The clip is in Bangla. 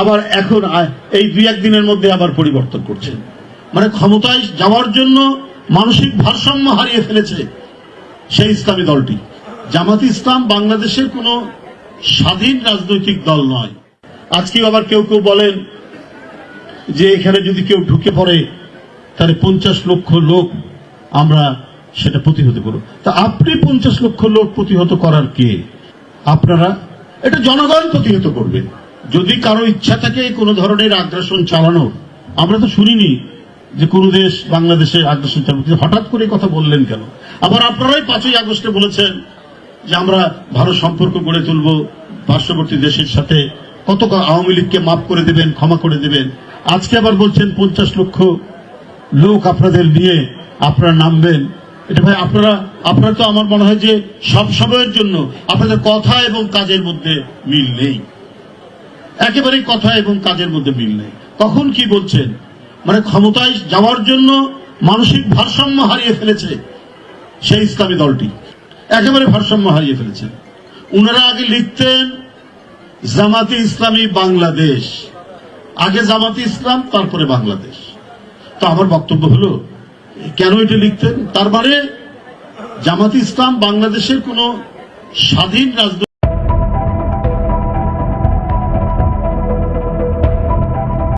আবার এখন এই দুই একদিনের মধ্যে আবার পরিবর্তন করছেন মানে ক্ষমতায় যাওয়ার জন্য মানসিক ভারসাম্য হারিয়ে ফেলেছে সেই ইসলামী দলটি। জামাত ইসলাম বাংলাদেশের কোনো স্বাধীন রাজনৈতিক দল নয়। আজকেও আবার কেউ কেউ বলেন যে এখানে যদি কেউ ঢুকে পড়ে, তাহলে পঞ্চাশ লক্ষ লোক আমরা সেটা প্রতিহত করব। তা আপনি পঞ্চাশ লক্ষ লোক প্রতিহত করার কে? আপনারা? এটা জনগণ প্রতিহত করবে। যদি কারও ইচ্ছা থাকে কোনো ধরনের আগ্রাসন চালানো আমরা তো শুনিনি যে কোন দেশ বাংলাদেশে আগ্রাসন চালানো হঠাৎ করে কথা বললেন কেন? আবার আপনারাই পাঁচই আগস্টে বলেছেন যে আমরা ভারত সম্পর্ক গড়ে তুলব, পার্শ্ববর্তী দেশের সাথে কত আওয়ামী লীগকে মাফ করে দেবেন, ক্ষমা করে দেবেন। আজকে আবার বলছেন পঞ্চাশ লক্ষ লোক আপনাদের নিয়ে আপনারা নামবেন। এটা ভাই, আপনারা আপনারা তো আমার মনে হয় যে সব সময়ের জন্য আপনাদের কথা এবং কাজের মধ্যে মিল নেই। একেবারেই কথা এবং কাজের মধ্যে মিল নেই। তখন কি বলছেন? মানে ক্ষমতায় যাওয়ার জন্য মানসিক ভারসাম্য হারিয়ে ফেলেছে সেই ইসলামী দলটি। একেবারে ভারসাম্য হারিয়ে ফেলেছে। উনারা আগে লিখতেন, জামাতি ইসলামী বাংলাদেশ। আগে জামাতি ইসলাম, তারপরে বাংলাদেশ। তো আমার বক্তব্য হলো, কেন এটা লিখতেন? তারপরে জামাতি ইসলাম বাংলাদেশের কোনো স্বাধীন রাজনৈতিক